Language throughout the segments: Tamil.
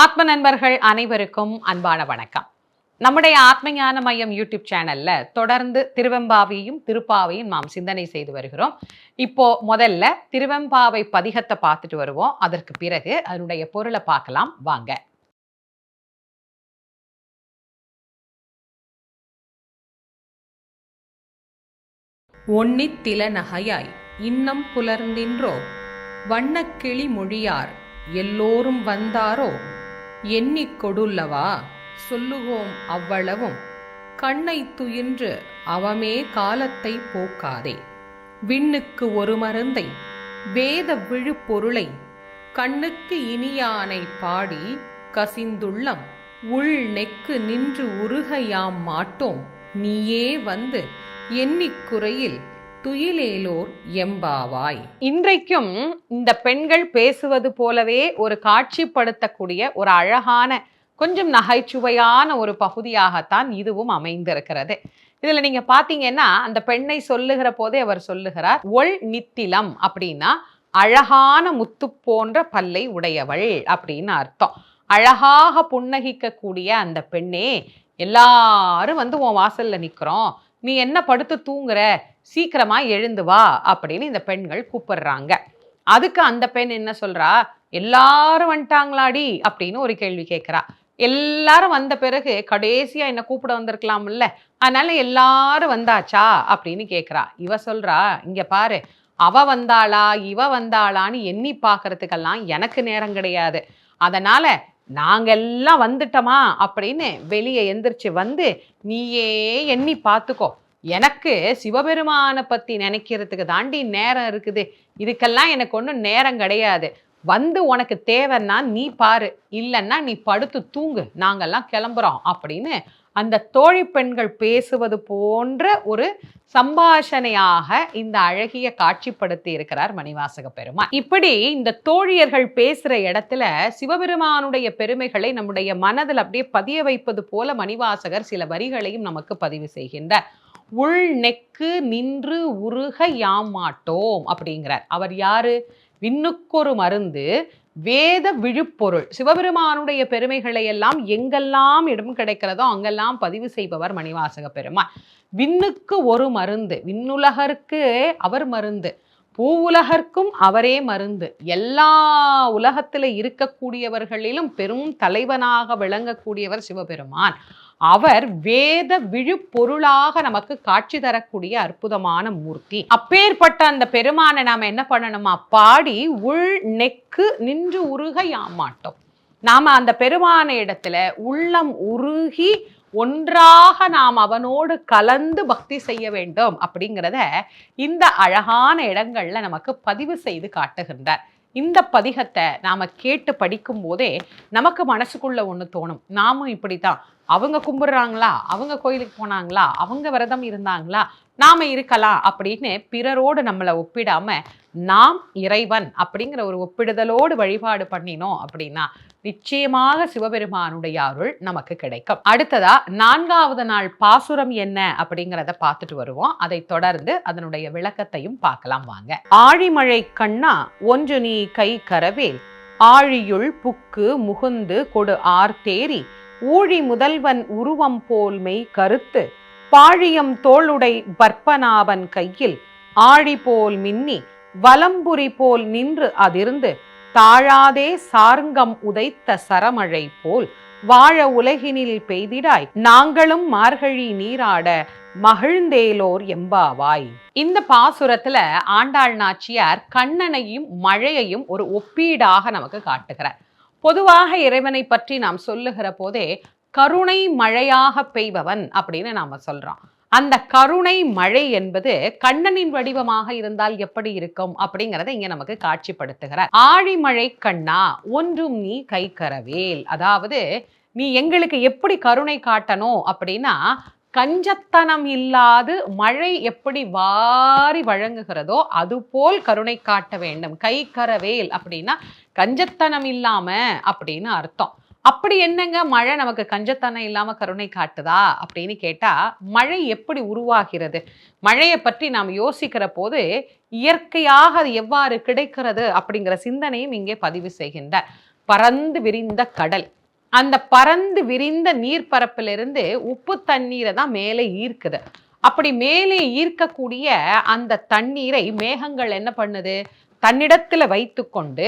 ஆத்ம நண்பர்கள் அனைவருக்கும் அன்பான வணக்கம். நம்முடைய ஆத்மஞான மையம் யூடியூப் சேனல்ல தொடர்ந்து திருவெம்பாவையும் திருப்பாவையும் நாம் சிந்தனை செய்து வருகிறோம். இப்போ முதல்ல திருவெம்பாவை பதிகத்தை பார்த்துட்டு வருவோம். அதற்கு பிறகு அதனுடைய பொருளை பார்க்கலாம். வாங்க. ஒன்னித்தில நகையாய் இன்னம் புலர்ந்தின்றோ? வண்ணக்கிளி மொழியார் எல்லோரும் வந்தாரோ? எண்ணிக் கொடுல்லவா சொல்லுவோம் அவ்வளவும். கண்ணை துயின்று அவமே காலத்தை போக்காதே. விண்ணுக்கு ஒரு மருந்தை வேத விழுப்பொருளை கண்ணுக்கு இனியானை பாடி கசிந்துள்ளம். உள் நெக்கு நின்று உருகையாம் மாட்டோம். நீயே வந்து எண்ணிக்குறையில் துயிலேலோர் எம்பாவாய். இன்றைக்கும் இந்த பெண்கள் பேசுவது போலவே ஒரு காட்சிப்படுத்தக்கூடிய ஒரு அழகான கொஞ்சம் நகைச்சுவையான ஒரு பகுதியாகத்தான் இதுவும் அமைந்திருக்கிறது. இதுல நீங்க பாத்தீங்கன்னா அந்த பெண்ணை சொல்லுகிற போதே அவர் சொல்லுகிறார் ஒள் நித்திலம் அப்படின்னா அழகான முத்து போன்ற பல்லை உடையவள் அப்படின்னு அர்த்தம். அழகாக புன்னகிக்கக்கூடிய அந்த பெண்ணே எல்லாரும் வந்து உன் வாசல்ல நிக்கிறோம் நீ என்ன படுத்து தூங்குற? சீக்கிரமா எழுந்து வா அப்படின்னு இந்த பெண்கள் கூப்பிடுறாங்க. அதுக்கு அந்த பெண் என்ன சொல்றா? எல்லாரும் வந்துட்டாங்களாடி அப்படின்னு ஒரு கேள்வி கேட்குறா எல்லாரும் வந்த பிறகு கடைசியா என்ன கூப்பிட வந்திருக்கலாம்ல? அதனால எல்லாரும் வந்தாச்சா? அப்படின்னு கேட்குறா இவ சொல்றா இங்க பாரு அவ வந்தாளா இவ வந்தாளான்னு எண்ணி பார்க்கறதுக்கெல்லாம் எனக்கு நேரம் கிடையாது. அதனால நாங்கெல்லாம் வந்துட்டோமா அப்படின்னு வெளியே எந்திரிச்சு வந்து நீயே எண்ணி பார்த்துக்கோ. எனக்கு சிவபெருமானை பற்றி நினைக்கிறதுக்கு தாண்டி நேரம் இருக்குது. இதுக்கெல்லாம் எனக்கு ஒன்றும் நேரம் கிடையாது. வந்து உனக்கு தேவைன்னா நீ பாரு. இல்லைன்னா நீ படுத்து தூங்கு. நாங்கெல்லாம் கிளம்புறோம் அப்படின்னு அந்த தோழி பெண்கள் பேசுவது போன்ற ஒரு சம்பாஷணையாக இந்த அழகிய காட்சிப்படுத்தி இருக்கிறார் மணிவாசக பெருமான். இப்படி இந்த தோழியர்கள் பேசுகிற இடத்துல சிவபெருமானுடைய பெருமைகளை நம்முடைய மனதில் அப்படியே பதிய வைப்பது போல மணிவாசகர் சில வரிகளையும் நமக்கு பதிவு செய்கின்றார். உள் நெக்கு நின்று உருக யாமாட்டோம் அப்படிங்கிறார். அவர் யாரு? விண்ணுக்கொரு மருந்து வேத விழுப்பொருள். சிவபெருமானுடைய பெருமைகளை எல்லாம் எங்கெல்லாம் இடம் கிடைக்கிறதோ அங்கெல்லாம் பதிவு செய்பவர் மணிவாசக பெருமான். விண்ணுக்கு ஒரு மருந்து விண்ணுலகருக்கு அவர் மருந்து பூவுலகர்க்கும் அவரே மருந்து. எல்லா உலகத்தில் இருக்கக்கூடியவர்களிலும் பெரும் தலைவனாக விளங்கக்கூடியவர் சிவபெருமான். அவர் வேத விழுப்பொருளாக நமக்கு காட்சி தரக்கூடிய அற்புதமான மூர்த்தி. அப்பேற்பட்ட அந்த பெருமானை நாம என்ன பண்ணணுமா? பாடி உள் நெக்கு நின்று உருக யாமாட்டோம் நாம அந்த பெருமான இடத்துல உள்ளம் உருகி ஒன்றாக நாம் அவனோடு கலந்து பக்தி செய்ய வேண்டும் அப்படிங்கிறத இந்த அழகான இடங்கள்ல நமக்கு பதிவு செய்து காட்டுகின்றார். இந்த பதிகத்தை நாம கேட்டு படிக்கும் போதே நமக்கு மனசுக்குள்ள ஒன்று தோணும். நாமும் இப்படி தான் அவங்க கும்பிடுறாங்களா? அவங்க கோயிலுக்கு போனாங்களா? அவங்க விரதம் இருந்தாங்களா? நாம இருக்கலாம் அப்படின்னு பிறரோடு நம்மளை ஒப்பிடாம நாம் இறைவன் அப்படிங்கிற ஒரு ஒப்பிடுதலோடு வழிபாடு பண்ணினோம் அப்படின்னா நிச்சயமாக சிவபெருமானுடைய அருள் நமக்கு கிடைக்கும். அடுத்ததா நான்காவது நாள் பாசுரம் என்ன அப்படிங்கிறத பார்த்துட்டு வருவோம். அதை தொடர்ந்து அதனுடைய விளக்கத்தையும் பார்க்கலாம் வாங்க. ஆழிமழை கண்ணா ஒன்று நீ கை கரவேல். ஆழியுள் புக்கு முகுந்து கொடு ஆர்த்தேரி ஊழி முதல்வன் உருவம் போல் மெய் கருத்து. பாழியம் தோளுடை பற்பனாவன் கையில். ஆழி போல் மின்னி. வலம்புரி போல் நின்று அதிர்ந்து தாழாதே சார்ங்கம் உதைத்த சரமழை போல் வாழ உலகினில் பெய்திடாய் நாங்களும் மார்கழி நீராட மகிழ்ந்தேலோர் எம்பாவாய். இந்த பாசுரத்துல ஆண்டாள் நாச்சியார் கண்ணனையும் மழையையும் ஒரு ஒப்பீடாக நமக்கு காட்டுகிறார். பொதுவாக இறைவனை பற்றி நாம் சொல்லுகிற போதே கருணை மழையாக பெய்பவன் அப்படின்னு நாம சொல்றோம். அந்த கருணை மழை என்பது கண்ணனின் வடிவமாக இருந்தால் எப்படி இருக்கும் அப்படிங்கிறத இங்க நமக்கு காட்சிப்படுத்துகிறார். ஆழிமழை கண்ணா ஒன்றும் நீ கை கரவேல். அதாவது நீ எங்களுக்கு எப்படி கருணை காட்டணும் அப்படின்னா கஞ்சத்தனம் இல்லாது மழை எப்படி வாரி வழங்குகிறதோ அதுபோல் கருணை காட்ட வேண்டும். கை கரவேல் அப்படின்னா கஞ்சத்தனம் இல்லாம அப்படின்னு அர்த்தம். அப்படி என்னங்க மழை நமக்கு கஞ்சத்தனம் இல்லாம கருணை காட்டுதா அப்படின்னு கேட்டா மழை எப்படி உருவாகிறது? மழையை பற்றி நாம் யோசிக்கிற போது இயற்கையாக அது எவ்வாறு கிடைக்கிறது அப்படிங்கிற சிந்தனையும் இங்கே பதிவு செய்கின்றார். பறந்து விரிந்த கடல். அந்த பறந்து விரிந்த நீர்ப்பரப்பிலிருந்து உப்பு தண்ணீரை தான் மேலே ஈர்க்குது. அப்படி மேலே ஈர்க்கக்கூடிய அந்த தண்ணீரை மேகங்கள் என்ன பண்ணுது? தன்னிடத்தில் வைத்துக்கொண்டு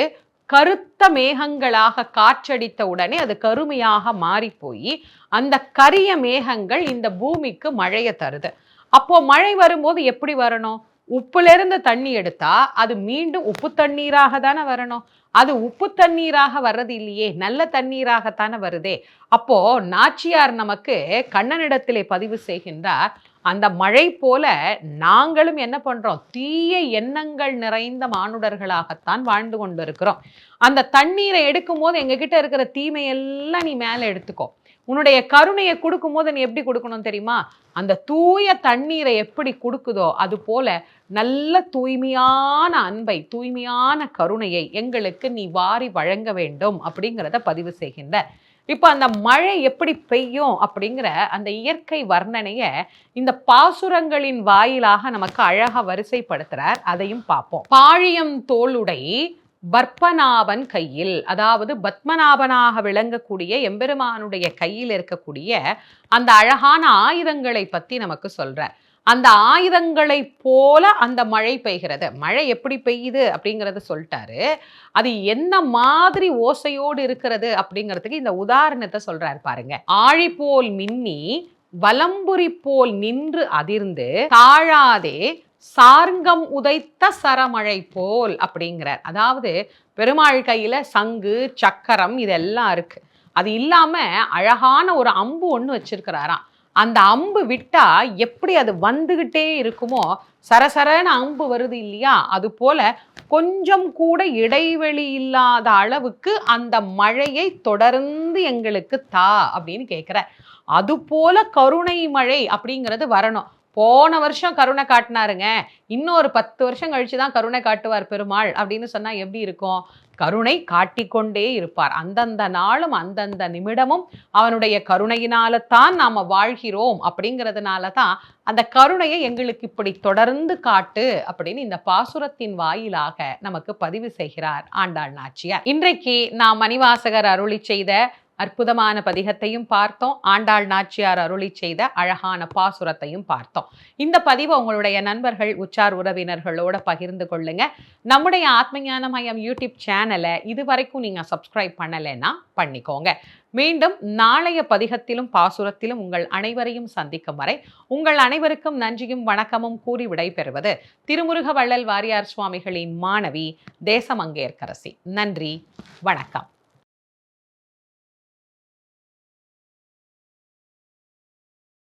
கருத்த மேகங்களாக காற்றடித்த உடனே அது கருமையாக மாறி போய் அந்த கரிய மேகங்கள் இந்த பூமிக்கு மழையை தருது. அப்போ மழை வரும்போது எப்படி வரணும்? உப்புலேருந்து தண்ணி எடுத்தா அது மீண்டும் உப்பு தண்ணீராக தானே வரணும்? அது உப்பு தண்ணீராக வர்றது இல்லையே நல்ல தண்ணீராகத்தானே வருதே? அப்போ நாச்சியார் நமக்கு கண்ணனிடத்திலே பதிவு செய்கின்றார் அந்த மழை போல நாங்களும் என்ன பண்ணுறோம் தீய எண்ணங்கள் நிறைந்த மானுடர்களாகத்தான் வாழ்ந்து கொண்டு இருக்கிறோம் அந்த தண்ணீரை எடுக்கும் போது எங்ககிட்ட இருக்கிற தீமையெல்லாம் நீ மேலே எடுத்துக்கோ. உன்னுடைய கருணையை கொடுக்கும் போது நீ எப்படி கொடுக்கணும் தெரியுமா? அந்த தூய தண்ணீரை எப்படி கொடுக்குதோ அது போல நல்ல தூய்மையான அன்பை தூய்மையான கருணையை எங்களுக்கு நீ வாரி வழங்க வேண்டும் அப்படிங்கிறத பதிவு செய்கின்ற இப்போ அந்த மழை எப்படி பெய்யும் அப்படிங்கிற அந்த இயற்கை வர்ணனையை இந்த பாசுரங்களின் வாயிலாக நமக்கு அழகாக வரிசைப்படுத்துறார். அதையும் பார்ப்போம். பாழியம் தோளுடை பற்பநாபன் கையில் அதாவது பத்மநாபனாக விளங்கக்கூடிய எம்பெருமானுடைய கையில் இருக்கக்கூடிய அந்த அழகான ஆயுதங்களை பற்றி நமக்கு சொல்கிறார் அந்த ஆயுதங்களை போல அந்த மழை பெய்கிறது. மழை எப்படி பெய்யுது அப்படிங்கிறத சொல்லிட்டாரு. அது என்ன மாதிரி ஓசையோடு இருக்கிறது அப்படிங்கிறதுக்கு இந்த உதாரணத்தை சொல்றாரு பாருங்க. ஆழி போல் மின்னி வலம்புரி போல் நின்று அதிர்ந்து தாழாதே சார்ங்கம் உதைத்த சரமழை போல் அப்படிங்கிறார். அதாவது பெருமாள் கையில சங்கு சக்கரம் இதெல்லாம் இருக்கு. அது இல்லாம அழகான ஒரு அம்பு ஒன்று வச்சிருக்கிறாராம். அந்த அம்பு விட்டா எப்படி அது வந்துகிட்டே இருக்குமோ சரசரன அம்பு வருது இல்லையா? அது போல கொஞ்சம் கூட இடைவெளி இல்லாத அளவுக்கு அந்த மழையை தொடர்ந்து எங்களுக்கு தா அப்படின்னு கேட்குற அது போல கருணை மழை அப்படிங்கிறது வரணும். போன வருஷம் கருணை காட்டினாருங்க. இன்னொரு பத்து வருஷம் கழிச்சு தான் கருணை காட்டுவார் பெருமாள் அப்படின்னு சொன்னால் எப்படி இருக்கும்? கருணை காட்டிக்கொண்டே இருப்பார். அந்தந்த நாளும் அந்தந்த நிமிடமும் அவனுடைய கருணையினால தான் நாம் வாழ்கிறோம் அப்படிங்கிறதுனால தான் அந்த கருணையை எங்களுக்கு இப்படி தொடர்ந்து காட்டு அப்படின்னு இந்த பாசுரத்தின் வாயிலாக நமக்கு பதிவு செய்கிறார் ஆண்டாள் நாச்சியார். இன்றைக்கு நாம் மணிவாசகர் அருளி செய்த அற்புதமான பதிகத்தையும் பார்த்தோம். ஆண்டாள் நாச்சியார் அருளி செய்த அழகான பாசுரத்தையும் பார்த்தோம். இந்த பதிவை உங்களுடைய நண்பர்கள் உச்சார் உறவினர்களோட பகிர்ந்து கொள்ளுங்க. நம்முடைய ஆத்மஞான மையம் யூடியூப் சேனலை இது வரைக்கும் நீங்க சப்ஸ்கிரைப் பண்ணலைன்னா பண்ணிக்கோங்க. மீண்டும் நாளைய பதிகத்திலும் பாசுரத்திலும் உங்கள் அனைவரையும் சந்திக்கும் வரை உங்கள் அனைவருக்கும் நன்றியும் வணக்கமும் கூறி விடைபெறுவது திருமுருக வள்ளல் வாரியார் சுவாமிகளின் மாணவி தேசமங்கேற்கரசி. நன்றி வணக்கம்.